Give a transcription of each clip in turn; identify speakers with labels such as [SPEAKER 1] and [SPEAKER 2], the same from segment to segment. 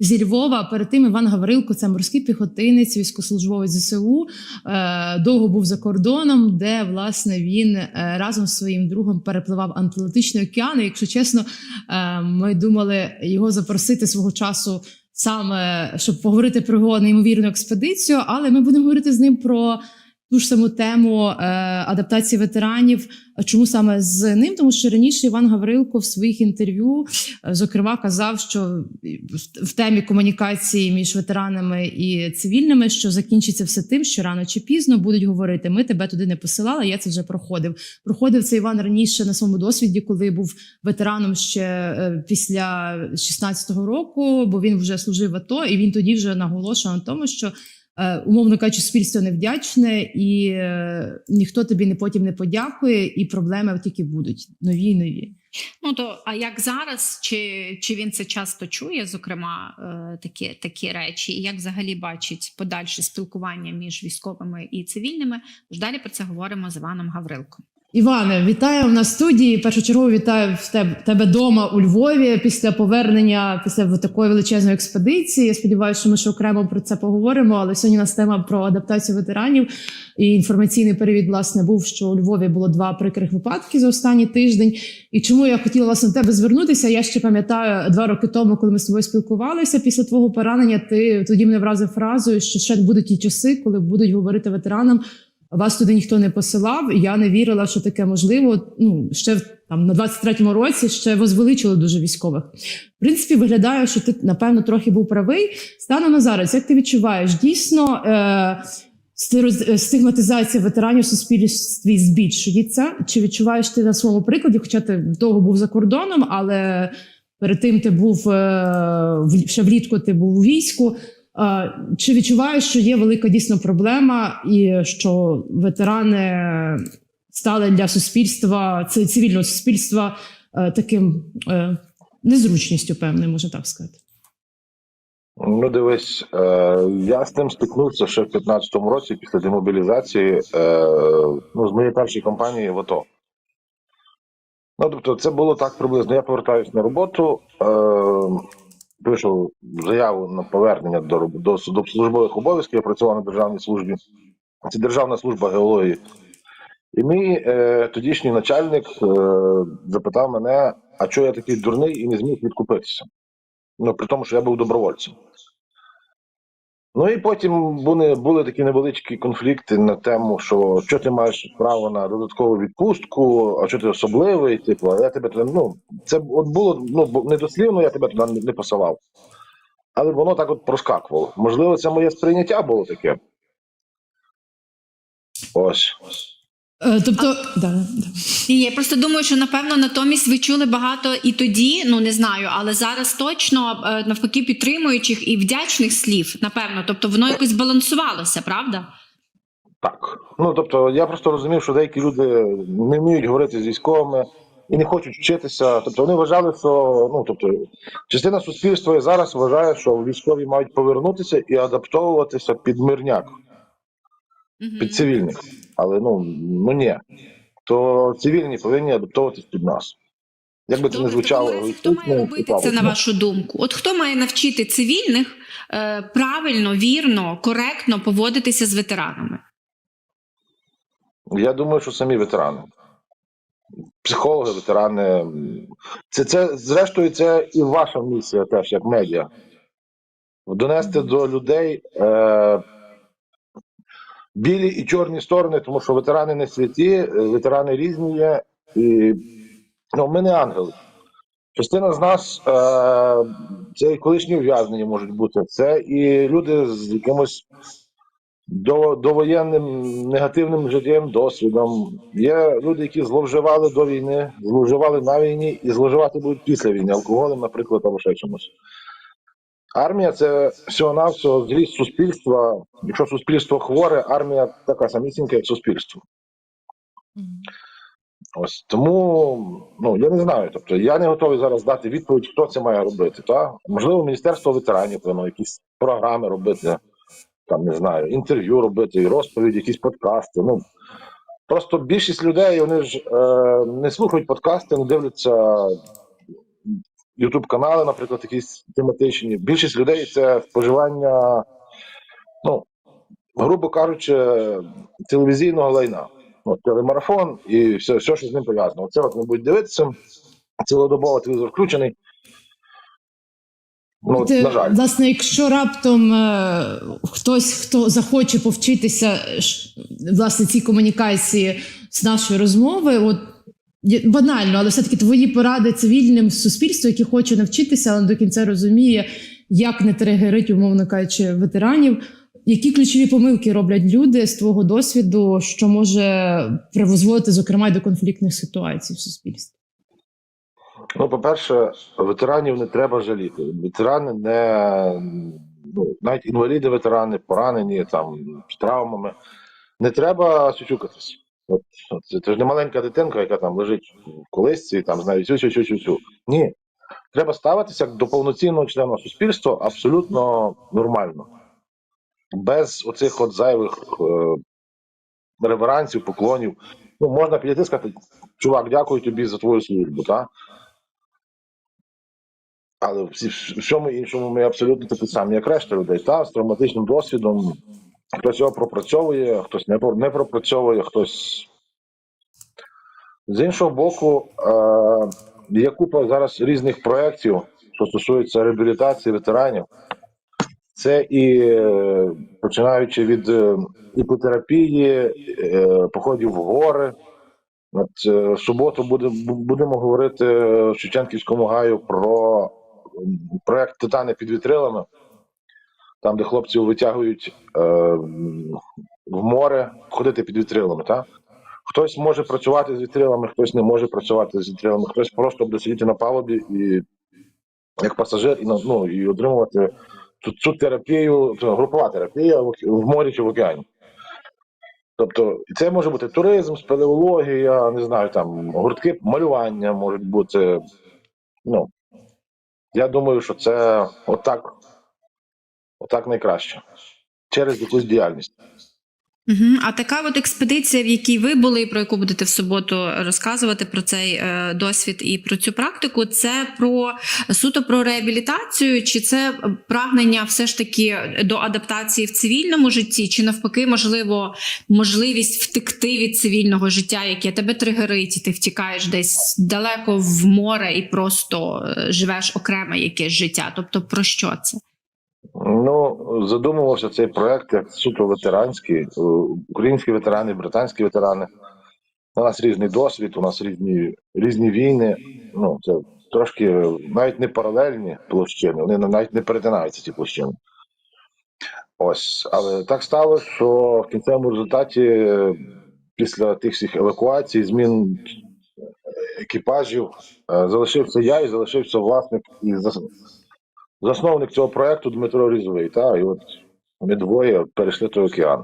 [SPEAKER 1] зі Львова. Перед тим Іван Гаврилко, це морський піхотинець, військовослужбовець ЗСУ. Е, довго був за кордоном, де власне він е, разом з своїм другом перепливав Атлантичний океан. І, якщо чесно, е, ми думали його запросити свого часу. Саме щоб поговорити про його неймовірну експедицію, але ми будемо говорити з ним про ту ж саму тему е, адаптації ветеранів. Чому саме з ним? Тому що раніше Іван Гаврилко в своїх інтерв'ю, е, зокрема, казав, що в- темі комунікації між ветеранами і цивільними, що закінчиться все тим, що рано чи пізно будуть говорити: ми тебе туди не посилали. Я це вже проходив. Проходив це Іван раніше на своєму досвіді, коли був ветераном ще е, після 16-го року, бо він вже служив АТО, і він тоді вже наголошував на тому, що умовно кажучи, суспільство невдячне, і е, ніхто тобі не потім не подякує, і проблеми тільки будуть нові й нові.
[SPEAKER 2] Ну то а як зараз, чи, чи він це часто чує, зокрема, е, такі, такі речі, і як взагалі бачить подальше спілкування між військовими і цивільними? Тож далі про це говоримо з Іваном Гаврилком.
[SPEAKER 1] Іване, вітаю в нас студії. Першочергово вітаю в тебе, тебе дома у Львові після повернення після такої величезної експедиції. Я сподіваюся, що ми ще окремо про це поговоримо. Але сьогодні у нас тема про адаптацію ветеранів і інформаційний перевід власне був, що у Львові було два прикрих випадки за останній тиждень. І чому я хотіла власне до тебе звернутися? Я ще пам'ятаю два роки тому, коли ми з тобою спілкувалися після твого поранення. Ти тоді мене вразив фразою, що ще будуть ті часи, коли будуть говорити ветеранам. Вас туди ніхто не посилав. Я не вірила, що таке можливо. Ну ще там на 23-му році ще возвеличили дуже військових. В принципі, виглядає, що ти напевно трохи був правий. Станом на зараз, як ти відчуваєш, дійсно е, е, стигматизація ветеранів в суспільстві збільшується? Чи відчуваєш ти на своєму прикладі? Хоча ти довго був за кордоном, але перед тим ти був е, ще влітку, ти був у війську. А, Чи відчуваєш, що є велика дійсно проблема, і що ветерани стали для суспільства, цивільного суспільства е, таким е, незручністю, певною, можна так сказати?
[SPEAKER 3] Ну, дивись, е, я з тим стикнувся ще в 15-му році після демобілізації е, ну, з моєї першої компанії в АТО. Ну, тобто, це було так приблизно. Я повертаюся на роботу, е, пишу заяву на повернення до, до, до службових обов'язків. Я працював на державній службі. Це Державна служба геології. І мій е, тодішній начальник е, запитав мене, а чого я такий дурний і не зміг відкупитися. Ну, при тому, що я був добровольцем. Ну і потім були, були такі невеличкі конфлікти на тему, що що ти маєш право на додаткову відпустку, а що ти особливий, типу, я тебе туди, ну, це от було ну, недослівно, я тебе туди не посилав. Але воно так от проскакувало. Можливо, це моє сприйняття було таке. Ось.
[SPEAKER 1] Е, тобто, да, да.
[SPEAKER 2] Ні, я просто думаю, що напевно натомість ви чули багато і тоді, ну не знаю, але зараз точно е, навпаки підтримуючих і вдячних слів, напевно. Тобто воно якось балансувалося, правда?
[SPEAKER 3] Так. Ну тобто, я просто розумів, що деякі люди не вміють говорити з військовими і не хочуть вчитися. Тобто вони вважали, що ну тобто частина суспільства і зараз вважає, що військові мають повернутися і адаптовуватися під мирняк. Під цивільних. Але ну, ну ні. То цивільні повинні адаптовуватись під нас. Як би це не звучало,
[SPEAKER 2] разі, хто має робити це на вашу думку? От хто має навчити цивільних е, правильно, вірно, коректно поводитися з ветеранами?
[SPEAKER 3] Я думаю, що самі ветерани. Психологи, ветерани. Це, це, зрештою, це і ваша місія теж, як медіа. Донести до людей е, білі і чорні сторони, тому що ветерани не святі, е, ветерани різні є. І ну, ми не ангели. Частина з нас е, це і колишні ув'язнені можуть бути. Це і люди з якимось до, довоєнним негативним життєвим досвідом. Є люди, які зловживали до війни, зловживали на війні і зловживати будуть після війни, алкоголем, наприклад, або ще чимось. Армія це всього-навсього зріст суспільства. Якщо суспільство хворе, армія така самісінька, як суспільство. Ось тому ну я не знаю. Тобто я не готовий зараз дати відповідь, хто це має робити. Та можливо, міністерство ветеранів воно якісь програми робити, там не знаю, інтерв'ю робити, розповіді, якісь подкасти. Ну просто більшість людей вони ж е, не слухають подкасти, не дивляться Ютуб канали, наприклад, якісь тематичні. Більшість людей це споживання, ну, грубо кажучи, телевізійного лайна. От, телемарафон і все, все, що з ним пов'язано. Оце от вони будуть дивитися, цілодобово телевізор включений. Ну,
[SPEAKER 1] Ти,
[SPEAKER 3] на жаль.
[SPEAKER 1] власне, якщо раптом е, хтось, хто захоче повчитися е, власне цій комунікації з нашої розмови, от банально, але все-таки твої поради цивільним суспільству, які хоче навчитися, але до кінця розуміє, як не тригерить, умовно кажучи, ветеранів. Які ключові помилки роблять люди з твого досвіду, що може призводити, зокрема, до конфліктних ситуацій в суспільстві?
[SPEAKER 3] Ну, по-перше, ветеранів не треба жаліти. Ветерани не ну, навіть інваліди, ветерани, поранені там з травмами. Не треба сючукатись. От, от, це, ж не маленька дитинка, яка там лежить в колисці, і там знає цю, цю, цю, цю, цю. Ні. Треба ставитися до повноцінного члена суспільства абсолютно нормально. Без оцих от зайвих е, реверансів, поклонів. Ну, можна підійти і сказати, чувак, дякую тобі за твою службу, так? Але всі, всьому іншому ми абсолютно такі самі, як решта людей, та, з травматичним досвідом. Хтось його пропрацьовує, хтось не, не пропрацьовує, хтось. З іншого боку, е, є купа зараз різних проєктів, що стосується реабілітації ветеранів. Це і е, починаючи від е, іпотерапії, е, походів в гори. От, в суботу буде, будемо говорити в Шевченківському гаю про проект Титани під вітрилами, там, де хлопців витягують е, в море, ходити під вітрилами. Та? Хтось може працювати з вітрилами, хтось не може працювати з вітрилами, хтось просто буде сидіти на палубі і як пасажир і, ну, і отримувати цю, цю терапію, групова терапія в, в морі чи в океані. Тобто, це може бути туризм, спелеологія, не знаю, там гуртки малювання можуть бути. Ну, я думаю, що це отак, отак найкраще. Через якусь діяльність.
[SPEAKER 2] Угу. А така от експедиція, в якій ви були, про яку будете в суботу розказувати про цей е, досвід і про цю практику, це про суто про реабілітацію, чи це прагнення все ж таки до адаптації в цивільному житті, чи навпаки, можливо, можливість втекти від цивільного життя, яке тебе тригерить, і ти втікаєш десь далеко в море і просто е, живеш окреме якесь життя. Тобто, про що це?
[SPEAKER 3] Ну, задумувався цей проект як суто ветеранський. Е, Українські ветерани, британські ветерани. У нас різний досвід, у нас різні, різні війни. Ну, це трошки навіть не паралельні площини, вони навіть не перетинаються ці площини. Ось, але так сталося, що в кінцевому результаті, е, після тих всіх евакуацій, змін екіпажів, е, залишився я і залишився власник і засновник цього проекту Дмитро Різовий. Та, і от ми двоє перейшли той океан.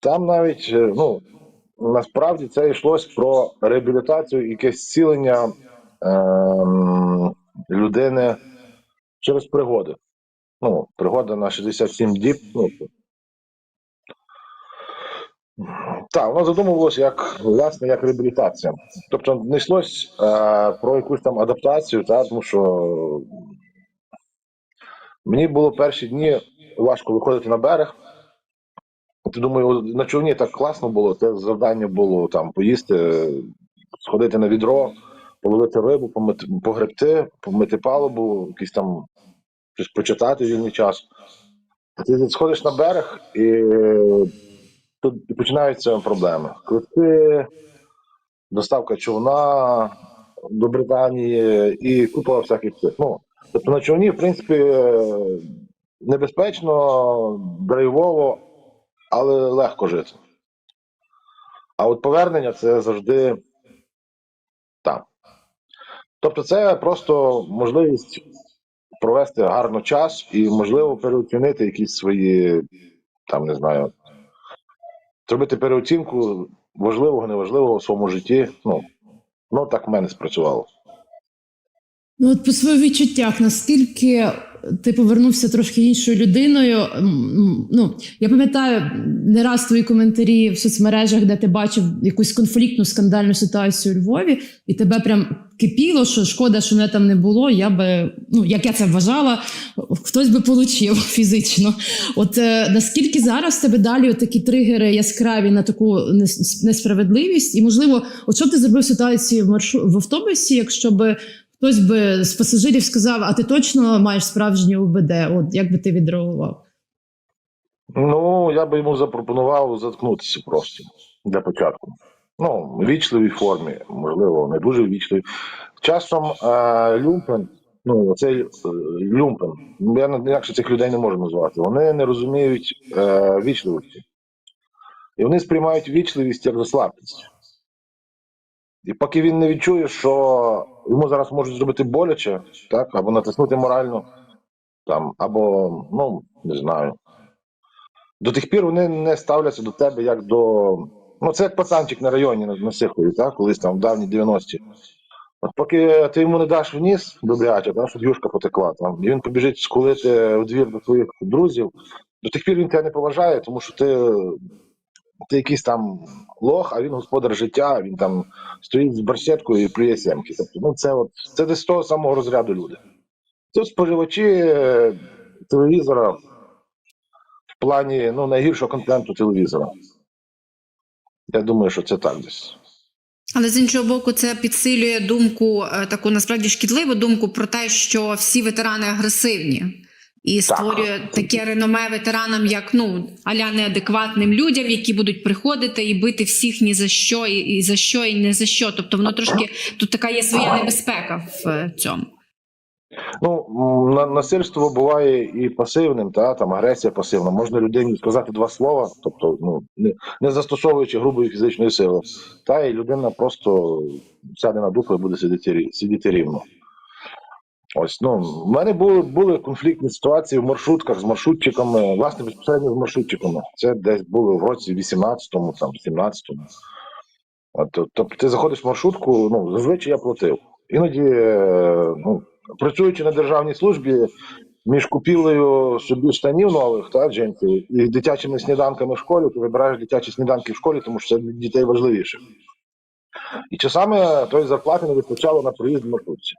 [SPEAKER 3] Там навіть, е, ну, насправді це йшлось про реабілітацію і якесь зцілення ем, людини через пригоди. Ну, пригода на 67 діб. Ну, так, воно задумувалося як власне як реабілітація. Тобто не йшлось е, про якусь там адаптацію, та, тому що мені було перші дні важко виходити на берег. Ти думаю, на човні так класно було. Те завдання було там поїсти, сходити на відро, половити рибу, помити, погребти, помити палубу, якийсь там щось почитати вільний час. Ти сходиш на берег і тут починаються проблеми. Квитки, доставка човна до Британії і купа всяких цих. Ну, тобто на човні, в принципі, е, небезпечно, драйвово, але легко жити. А от повернення це завжди там. Тобто, це просто можливість провести гарно час і, можливо, переоцінити якісь свої, там, не знаю, зробити переоцінку важливого, неважливого в своєму житті. Ну, ну так в мене спрацювало.
[SPEAKER 1] Ну, от по своїх відчуттях, наскільки ти повернувся трошки іншою людиною. Ну, я пам'ятаю не раз твої коментарі в соцмережах, де ти бачив якусь конфліктну скандальну ситуацію у Львові, і тебе прям кипіло, що шкода, що мене там не було. Я би, ну як я це вважала, хтось би получив фізично. От е, наскільки зараз тебе далі такі тригери яскраві на таку несправедливість, і можливо, от що б ти зробив в ситуації в маршру в автобусі, якщо би хтось би з пасажирів сказав, а ти точно маєш справжнє УБД? От як би ти відреагував?
[SPEAKER 3] Ну, я би йому запропонував заткнутися просто для початку. Ну, в вічливій формі, можливо, не дуже вічливій. Часом е, люмпен, ну, цей е, люмпен, я інакше цих людей не можу назвати. Вони не розуміють е, вічливості. І вони сприймають вічливість як за. І поки він не відчує, що йому зараз можуть зробити боляче, так, або натиснути морально, там, або, ну, не знаю. До тих пір вони не ставляться до тебе як до. Ну, це як пацанчик на районі на, на Сихові, так, колись там в давні 90-ті. От поки ти йому не даш вниз добряче, так, щоб юшка потекла, там, і він побіжить скулити в двір до твоїх друзів, до тих пір він тебе не поважає, тому що ти, ти якийсь там лох, а він господар життя, він там стоїть з барсеткою і плює сімки. Тобто, ну, це, от, це десь з того самого розряду люди. Це споживачі е, телевізора в плані ну, найгіршого контенту телевізора. Я думаю, що це так десь.
[SPEAKER 2] Але з іншого боку, це підсилює думку, е, таку насправді шкідливу думку про те, що всі ветерани агресивні. І створює таке реноме ветеранам, як ну аля неадекватним людям, які будуть приходити і бити всіх ні за що, і, і за що, і не за що. Тобто воно трошки тут така є своя небезпека в е, цьому.
[SPEAKER 3] Ну, насильство буває і пасивним, та, там агресія пасивна. Можна людині сказати два слова, тобто ну, не, не застосовуючи грубої фізичної сили, та і людина просто сяде на дупу і буде сидіти, сидіти рівно. Ось, ну, в мене були, були конфліктні ситуації в маршрутках з маршрутчиками, власне, безпосередньо з маршрутчиками. Це десь було в році 18-му, там, 17-му. От, тобто ти заходиш в маршрутку, ну, зазвичай я платив. Іноді, е, ну, працюючи на державній службі, між купівлею собі штанів нових та джинсів і дитячими сніданками в школі, ти вибираєш дитячі сніданки в школі, тому що це для дітей важливіше. І часами тої зарплати не вистачало на проїзд в маршрутці.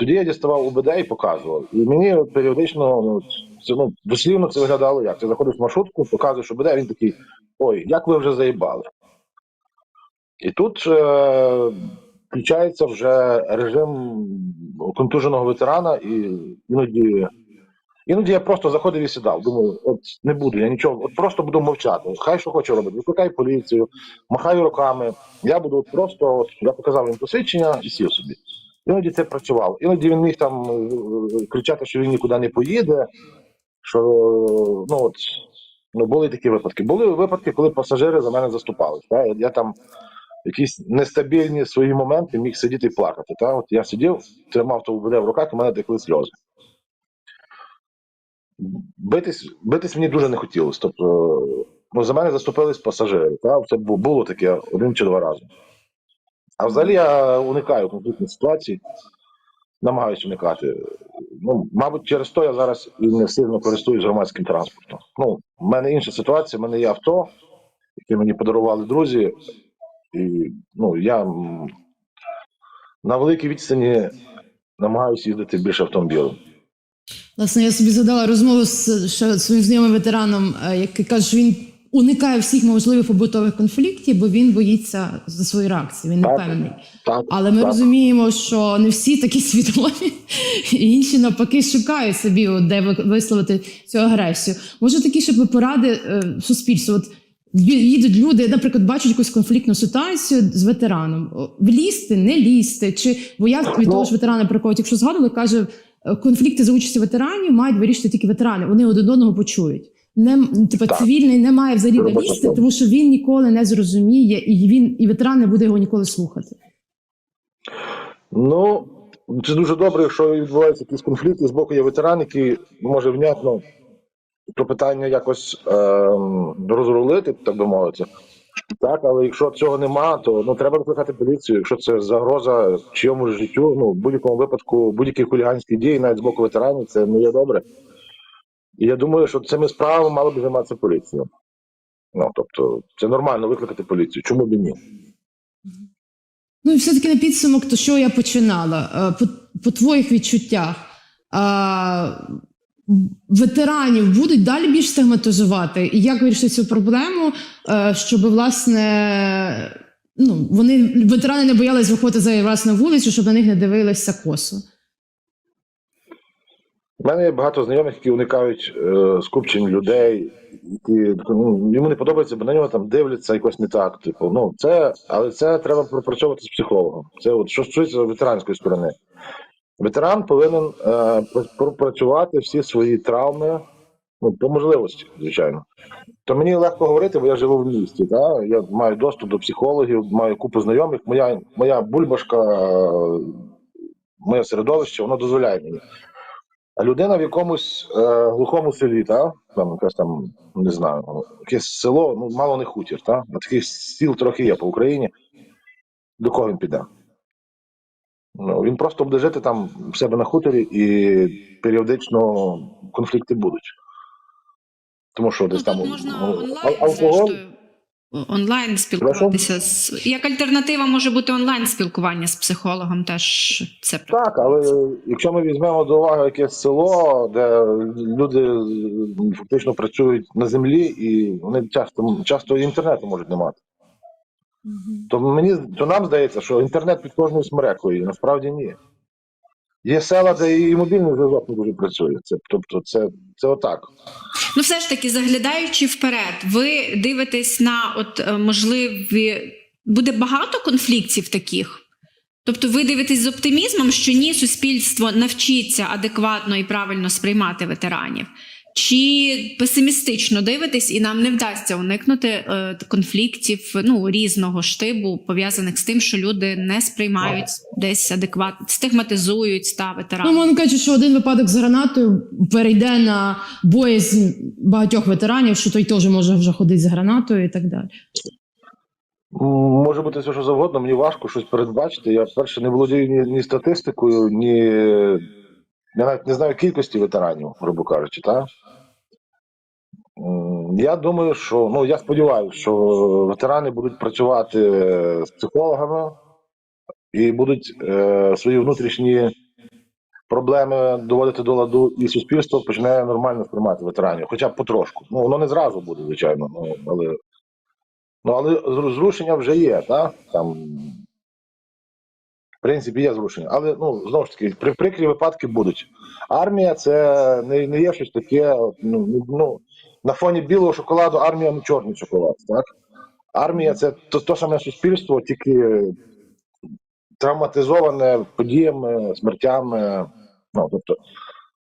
[SPEAKER 3] Тоді я діставав УБД і показував. І мені періодично ну, це ну, дослівно це виглядало як. Ти заходиш в маршрутку, показуєш УБД, він такий: ой, як ви вже заїбали. І тут е, включається вже режим контуженого ветерана, і іноді, іноді я просто заходив і сідав. Думаю, от не буду, я нічого, от просто буду мовчати. Хай що хоче робити. Викликай поліцію, махаю руками. Я буду просто, от, я показав їм посвідчення і сів собі. Іноді це працювало. Іноді він міг там е, кричати, що він нікуди не поїде. Що ну от ну були такі випадки. Були випадки, коли пасажири за мене заступались. Я там якісь нестабільні свої моменти міг сидіти і плакати. Та? От я сидів, тримав то в руках, в мене текли сльози. Битись, битись мені дуже не хотілося. Тобто, ну, за мене заступились пасажири. Та? Це було таке один чи два рази. А взагалі я уникаю конфліктних ситуацій, намагаюся уникати. Ну, мабуть, через то я зараз не сильно користуюсь громадським транспортом. Ну, в мене інша ситуація, в мене є авто, яке мені подарували друзі, і ну, я на великій відстані намагаюся їздити більше автомобілем.
[SPEAKER 1] Власне, я собі згадала розмову з своїм знайомим ветераном, е, який каже, що він уникає всіх можливих побутових конфліктів, бо він боїться за свої реакції. Він не.
[SPEAKER 3] Так,
[SPEAKER 1] Але ми розуміємо, що не всі такі свідомі, і інші навпаки шукають собі, де висловити цю агресію. Може, такі ще б поради е, суспільству. От їдуть люди, наприклад, бачать якусь конфліктну ситуацію з ветераном. Влізти, не лізти, чи бо я від
[SPEAKER 3] Ну.
[SPEAKER 1] того ж ветерана, про тільки згадували, каже, е, конфлікти за участі ветеранів мають вирішити тільки ветерани. Вони один одного почують. Не м, типа цивільний не має взагалі де лізти, тому що він ніколи не зрозуміє, і він і ветеран не буде його ніколи слухати.
[SPEAKER 3] Ну, це дуже добре, якщо відбуваються якісь конфлікти з боку є ветеран, який може внятно то питання якось ем, розрулити, так би мовити, Так, але якщо цього нема, то ну треба викликати поліцію. Якщо це загроза чиємусь життю, ну в будь-якому випадку, будь-які хуліганські дії, навіть з боку ветеранів, це не є добре. І я думаю, що цими справами мала б займатися поліція. Ну тобто, це нормально викликати поліцію. Чому б і ні?
[SPEAKER 1] Ну і все-таки на підсумок, то що я починала? Е, По, по твоїх відчуттях, а, ветеранів будуть далі більш стигматизувати? І як вирішити цю проблему, е, щоб власне ну, вони ветерани не боялись виходити за на вулицю, щоб на них не дивилися косо?
[SPEAKER 3] У мене є багато знайомих, які уникають е, скупчень людей, які ну, йому не подобається, бо на нього там дивляться якось не так. Типу, ну це, але це треба пропрацьовувати з психологом. Це от що стосується ветеранської сторони. Ветеран повинен е, пропрацювати всі свої травми, ну по можливості, звичайно. То мені легко говорити, бо я живу в місті. Та? Я маю доступ до психологів, маю купу знайомих. Моя, моя бульбашка, е, моє середовище, воно дозволяє мені. А людина в якомусь е, глухому селі, та? там якась там, не знаю, якесь село, ну мало не хутір, та? а таких сіл трохи є по Україні. До кого він піде? Ну, він просто буде жити там в себе на хуторі і періодично конфлікти будуть. Тому що десь
[SPEAKER 2] Ну,
[SPEAKER 3] там
[SPEAKER 2] можна
[SPEAKER 3] ну,
[SPEAKER 2] онлайн,
[SPEAKER 3] алкоголь.
[SPEAKER 2] зрештою. Онлайн спілкуватися з як альтернатива може бути онлайн спілкування з психологом. Теж це
[SPEAKER 3] Так, але якщо ми візьмемо до уваги якесь село, де люди фактично працюють на землі, і вони часто часто інтернету можуть не мати. То мені то нам здається, що інтернет під кожною смерекою, насправді ні. Є села, де і мобільний зв'язок не дуже працює. Це, тобто, це, це отак.
[SPEAKER 2] Ну, все ж таки, заглядаючи вперед, ви дивитесь на от е, можливі буде багато конфліктів таких. Тобто, ви дивитесь з оптимізмом, що ні, суспільство навчиться адекватно і правильно сприймати ветеранів. Чи песимістично дивитесь, і нам не вдасться уникнути е, конфліктів ну різного штибу, пов'язаних з тим, що люди не сприймають десь адекватно, стигматизують та
[SPEAKER 1] Ну,
[SPEAKER 2] ветеранів.
[SPEAKER 1] можна кажучи, що один випадок з гранатою перейде на боязнь багатьох ветеранів, що той теж може вже ходити з гранатою і так далі.
[SPEAKER 3] Може бути все, що завгодно, мені важко щось передбачити. Я перше не володію ні, ні статистикою, ні я навіть не знаю кількості ветеранів, грубо кажучи, так? Я думаю, що ну я сподіваюся, що ветерани будуть працювати з психологами і будуть е, свої внутрішні проблеми доводити до ладу, і суспільство почне нормально сприймати ветеранів, хоча б потрошку. Ну воно не зразу буде, звичайно, ну але ну але зрушення вже є, так? Там принципі є зрушення. Але ну знову ж таки, при прикрі випадки будуть. Армія це не, не є щось таке. Ну, ну, ну на фоні білого шоколаду армія не чорний шоколад. Так? Армія це то, то саме суспільство, тільки травматизоване подіями, смертями. Ну, тобто,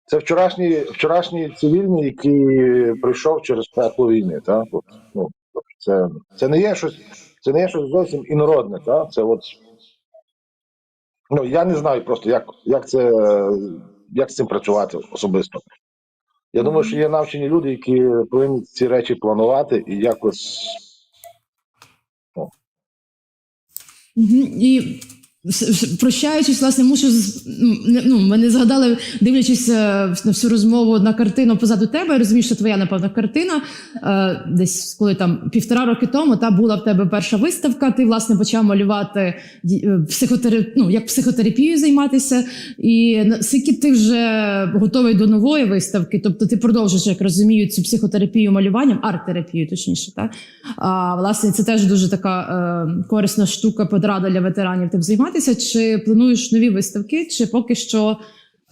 [SPEAKER 3] це вчорашній, вчорашній цивільний, який пройшов через пекло війни. Так? От, ну, це, це не є щось, це не є щось зовсім інородне. Так? Це от Ну я не знаю просто, як, як це як з цим працювати особисто. Я думаю, що є навчені люди, які повинні ці речі планувати і якось.
[SPEAKER 1] Мгм. І прощаючись, власне, мушу ну, мене згадали, дивлячись е, на всю розмову на картину позаду тебе. Я розумію, що твоя напевно картина. е, Десь коли там півтора роки тому та була в тебе перша виставка. Ти власне почав малювати психотерапію, ну, як психотерапією займатися. І наскільки ти вже готовий до нової виставки? Тобто ти продовжуєш, як розумію, цю психотерапію малюванням, арт-терапію, точніше, так? А, власне, це теж дуже така е, корисна штука, подрада для ветеранів тим займатися. Чи плануєш нові виставки, чи поки що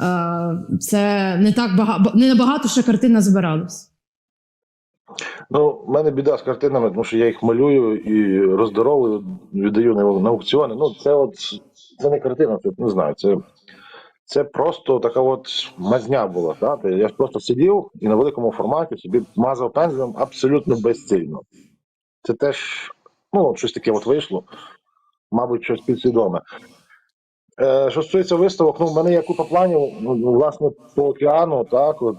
[SPEAKER 1] е, це не так багато, не набагато ще картина збиралась?
[SPEAKER 3] Ну, в мене біда з картинами, тому що я їх малюю і роздоровую, віддаю на, аукціони. Ну, це от це не картина, це не знаю. Це, це просто така от мазня була. Так? Я просто сидів і на великому форматі собі мазав пензлем абсолютно безцільно. Це теж ну, щось таке от вийшло, мабуть, щось підсвідоме. Е, що стосується виставок, ну, в мене є купа планів, ну, власне, по океану, так, от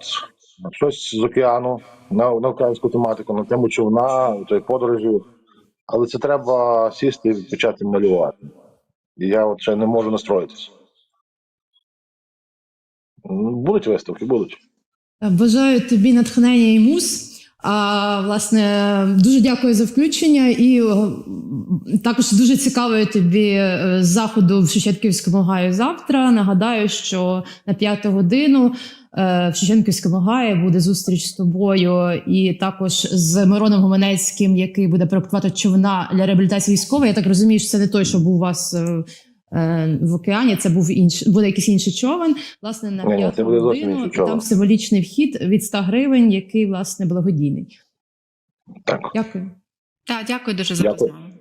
[SPEAKER 3] щось з океану на, на українську тематику, на тему човна, тої подорожі. але це треба сісти і почати малювати. І я от ще не можу настроїтися. Будуть виставки, будуть.
[SPEAKER 1] Бажаю тобі натхнення і муз. А власне, дуже дякую за включення, і також дуже цікавий тобі е, заходу в Шевченківському гаю завтра. Нагадаю, що на п'яту годину е, в Шевченківському гаї буде зустріч з тобою, і також з Мироном Гуменецьким, який буде проектувати човна для реабілітації військової. Я так розумію, що це не той, що був у вас е, е, в океані. Це був інш, буде якийсь інший човен. Власне, на п'яту
[SPEAKER 3] це буде
[SPEAKER 1] годину
[SPEAKER 3] інший човен.
[SPEAKER 1] там символічний вхід від 100 гривень, який власне благодійний.
[SPEAKER 3] Так.
[SPEAKER 1] Дякую.
[SPEAKER 2] Так, дякую дуже за
[SPEAKER 3] Дякую.
[SPEAKER 2] розмову.